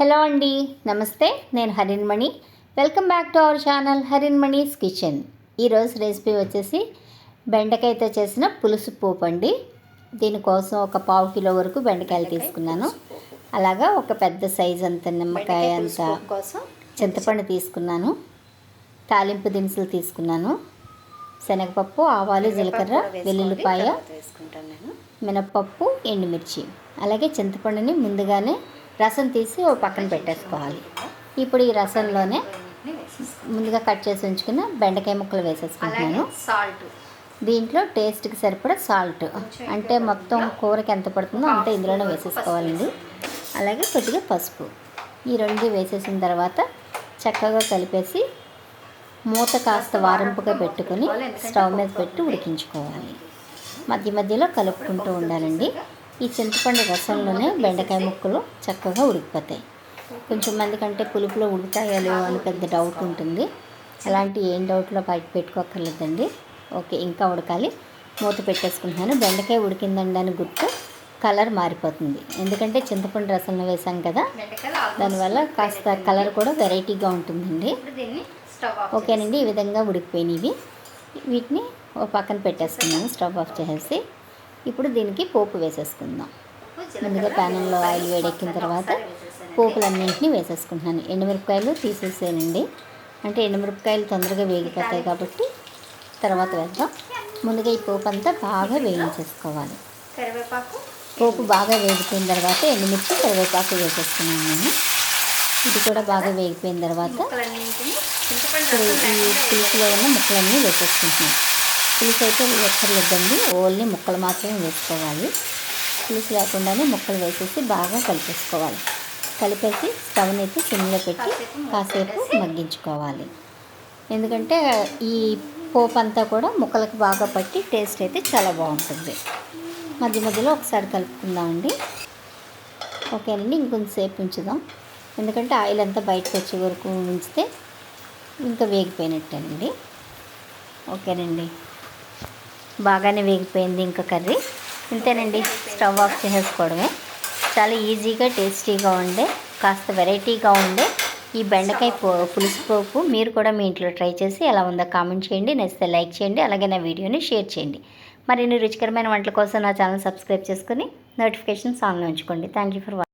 Hello అండి నమస్తే నేను Harinmani welcome back to our channel Harinmani's kitchen ఈరోజు రెసిపీ వచ్చేసి బెండకాయతో చేసిన పులుసు పోపు అండి. దీనికోసం ఒక పావు కిలో వరకు బెండకాయలు తీసుకున్నాను. అలాగా ఒక పెద్ద సైజ్ అంత నిమ్మకాయ అంత కోసం చింతపండు తీసుకున్నాను. తాలింపు దినుసులు తీసుకున్నాను. శనగపప్పు ఆవాలు జీలకర్ర వెల్లుల్లిపాయ మినప్పప్పు ఎండుమిర్చి. అలాగే చింతపండుని ముందుగానే రసం తీసి ఓ పక్కన పెట్టేసుకోవాలి. ఇప్పుడు ఈ రసంలోనే ముందుగా కట్ చేసి ఉంచుకున్న బెండకాయ ముక్కలు వేసేసుకుంటున్నాను. సాల్ట్. దీంట్లో టేస్ట్కి సరిపడా సాల్ట్. అంటే మొత్తం కూరకి ఎంత పడుతుందో అంత ఇందులోనే వేసేసుకోవాలండి. అలాగే కొద్దిగా పసుపు. ఈ రెండు వేసేసిన తర్వాత చక్కగా కలిపేసి మూత కాస్త వారింపుగా పెట్టుకొని స్టవ్ మీద పెట్టి ఉడికించుకోవాలి. మధ్య మధ్యలో కలుపుకుంటూ ఉండాలండి. ఈ చింతపండు రసంలోనే బెండకాయ ముక్కలు చక్కగా ఉడికిపోతాయి. కొంచెం మంది కంటే పులుపులో ఉడుకుతాయో లేవో అని పెద్ద డౌట్ ఉంటుంది. అలాంటి ఏం డౌట్లో బయట పెట్టుకోక్కర్లేదండి. ఓకే ఇంకా ఉడకాలి. మూత పెట్టేసుకుంటున్నాను. బెండకాయ ఉడికిందండి అని గుర్తు కలర్ మారిపోతుంది. ఎందుకంటే చింతపండు రసంలో వేసాం కదా దానివల్ల కాస్త కలర్ కూడా వెరైటీగా ఉంటుందండి. ఓకేనండి ఈ విధంగా ఉడికిపోయినవి వీటిని ఓ పక్కన పెట్టేసుకున్నాను స్టవ్ ఆఫ్ చేసేసి. ఇప్పుడు దీనికి పోపు వేసేసుకుందాం. ముందుగా ప్యానంలో ఆయిల్ వేడెక్కిన తర్వాత పోపులన్నింటినీ వేసేసుకుంటున్నాను. ఎండుమిరపకాయలు తీసేసానండి అంటే ఎండుమిరపకాయలు తొందరగా వేగిపోతాయి కాబట్టి తర్వాత వేద్దాం. ముందుగా ఈ పోపు అంతా బాగా వేయించేసుకోవాలి. కరివేపాకు. పోపు బాగా వేగిపోయిన తర్వాత ఎండుమిర్చి కరివేపాకు వేసేసుకున్నాను నేను. ఇది కూడా బాగా వేగిపోయిన తర్వాత ఇప్పుడు ఈ పులుసులో ఉన్న ముక్కలన్నీ వేసేసుకుంటున్నాం పులుసు అయితే వేయక్కర్లేదండి ఓన్లీ ముక్కలు మాత్రమే వేసుకోవాలి. పులుసు లేకుండానే ముక్కలు వేసేసి బాగా కలిపేసుకోవాలి. కలిపేసి స్టవ్ని అయితే సిమ్లో పెట్టి కాసేపు మగ్గించుకోవాలి. ఎందుకంటే ఈ పోపు అంతా కూడా ముక్కలకు బాగా పట్టి టేస్ట్ అయితే చాలా బాగుంటుంది. మధ్య మధ్యలో ఒకసారి కలుపుకుందామండి. ఓకేనండి ఇంకొంతసేపు ఉంచుదాం. ఎందుకంటే ఆయిల్ అంతా బయటకు వచ్చే వరకు ఉంచితే ఇంకా వేగిపోయినట్టేనండి ఓకేనండి. బాగానే వేగిపోయింది ఇంకా కర్రీ. ఇంతేనండి స్టవ్ ఆఫ్ చేసేసుకోవడమే. చాలా ఈజీగా టేస్టీగా ఉండే కాస్త వెరైటీగా ఉండే ఈ బెండకాయ పో పులుసు పోపు మీరు కూడా మీ ఇంట్లో ట్రై చేసి ఎలా ఉందో కామెంట్ చేయండి నచ్చితే లైక్ చేయండి అలాగే నా వీడియోని షేర్ చేయండి. మరిన్ని రుచికరమైన వంటల కోసం నా ఛానల్ సబ్స్క్రైబ్ చేసుకుని నోటిఫికేషన్స్ ఆన్లో ఉంచుకోండి. Thank you for